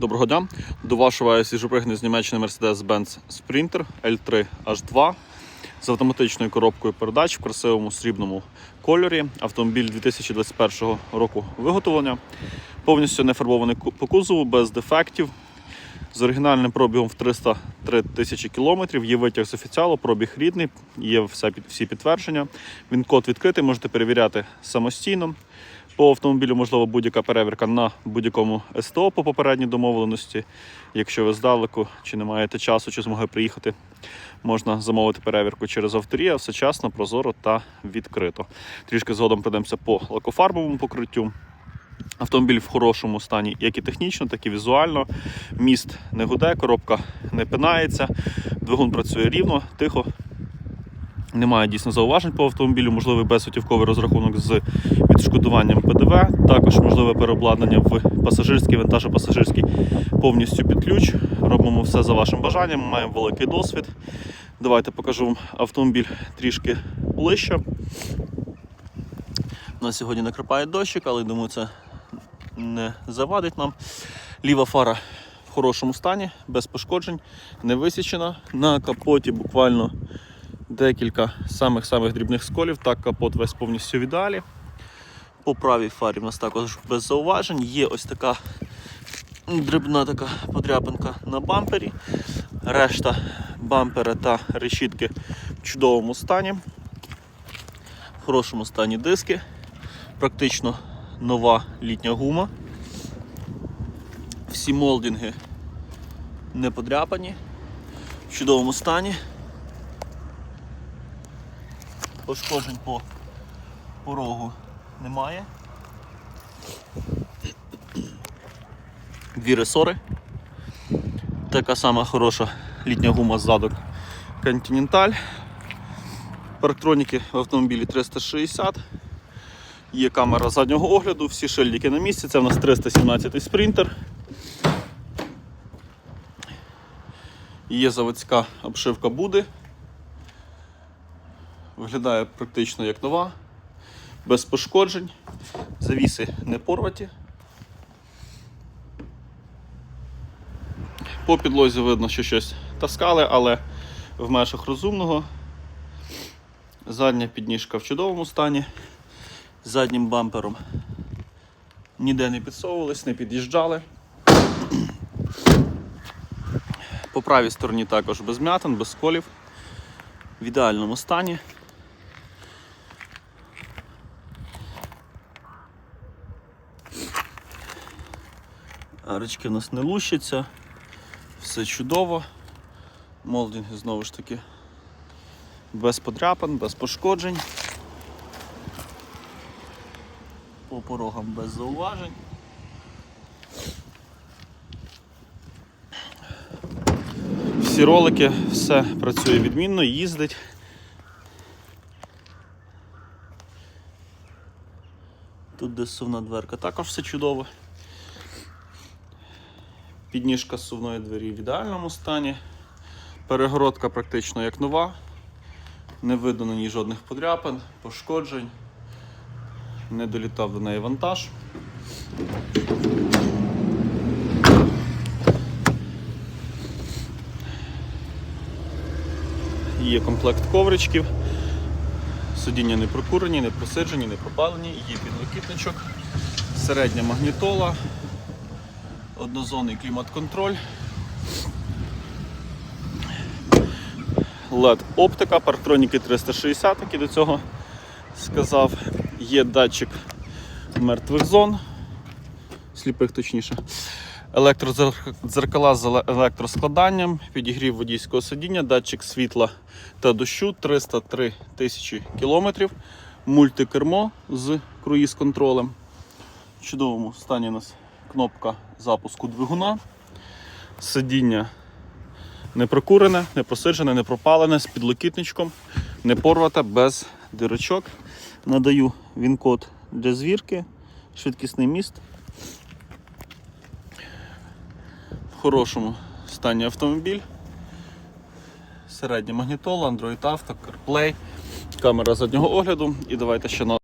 Доброго дня. До вашого свіжопригнаний з Німеччини Mercedes-Benz Sprinter L3 H2 з автоматичною коробкою передач в красивому срібному кольорі. Автомобіль 2021 року виготовлення. Повністю не фарбований по кузову, без дефектів. З оригінальним пробігом в 303 тисячі кілометрів. Є витяг з офіціалу, пробіг рідний, є всі підтвердження. Він код відкритий, можете перевіряти самостійно. По автомобілю можливо будь-яка перевірка на будь-якому СТО по попередній домовленості. Якщо ви здалеку чи не маєте часу, чи змогли приїхати, можна замовити перевірку через авторія, все чесно, прозоро та відкрито. Трішки згодом пройдемося по лакофарбовому покриттю. Автомобіль в хорошому стані, як і технічно, так і візуально. Міст не гуде, коробка не пинається, двигун працює рівно, тихо. Немає дійсно зауважень по автомобілю, можливий безготівковий розрахунок з відшкодуванням ПДВ. Також можливе переобладнання в пасажирський, вантажопасажирський повністю під ключ. Робимо все за вашим бажанням, маємо великий досвід. Давайте покажу вам автомобіль трішки ближче. У нас сьогодні накрапає дощик, але думаю, це не завадить нам. Ліва фара в хорошому стані, без пошкоджень, не висічена. На капоті буквально декілька самих-самих дрібних сколів. Так, капот весь повністю в. По правій фарі в нас також без зауважень. Є ось така дрібна така подряпинка на бампері. Решта бампера та решітки в чудовому стані. В хорошому стані диски. Практично нова літня гума. Всі молдинги не подряпані, в чудовому стані. Пошкоджень по порогу немає. Дві ресори. Така сама хороша літня гума ззаду Continental. Парктроніки в автомобілі 360. Є камера заднього огляду, всі шильдики на місці. Це в нас 317 спринтер. Є заводська обшивка Буди. Виглядає практично як нова, без пошкоджень, завіси не порваті. По підлозі видно, що щось таскали, але в межах розумного. Задня підніжка в чудовому стані. Заднім бампером ніде не підсовувались, не під'їжджали. По правій стороні також без м'ятин, без сколів. В ідеальному стані. Арочки у нас не лущаться, все чудово. Молдинги знову ж таки без подряпин, без пошкоджень. По порогам без зауважень. Всі ролики, все працює відмінно, їздить. Тут де сувна дверка, також все чудово. Підніжка сувної двері в ідеальному стані. Перегородка практично як нова. Не видно на ній жодних подряпин, пошкоджень. Не долітав до неї вантаж. Є комплект ковричків. Сидіння не прокурені, не просиджені, не пропалені, є підлокітничок, середня магнітола, однозонний клімат-контроль, LED оптика, парктроніки 360, як і до цього сказав. Є датчик мертвих зон, сліпих точніше. Електродзеркала з електроскладанням, підігрів водійського сидіння, датчик світла та дощу 303 тисячі кілометрів, мультикермо з круїз-контролем. В чудовому стані у нас кнопка запуску двигуна. Сидіння не прокурене, не просиджене, не пропалене, з підлокітничком, не порвате, без дирочок. Надаю він-код для звірки, швидкісний міст. В хорошому стані автомобіль. Середня магнітола, Android Auto, CarPlay, камера заднього огляду. І давайте ще на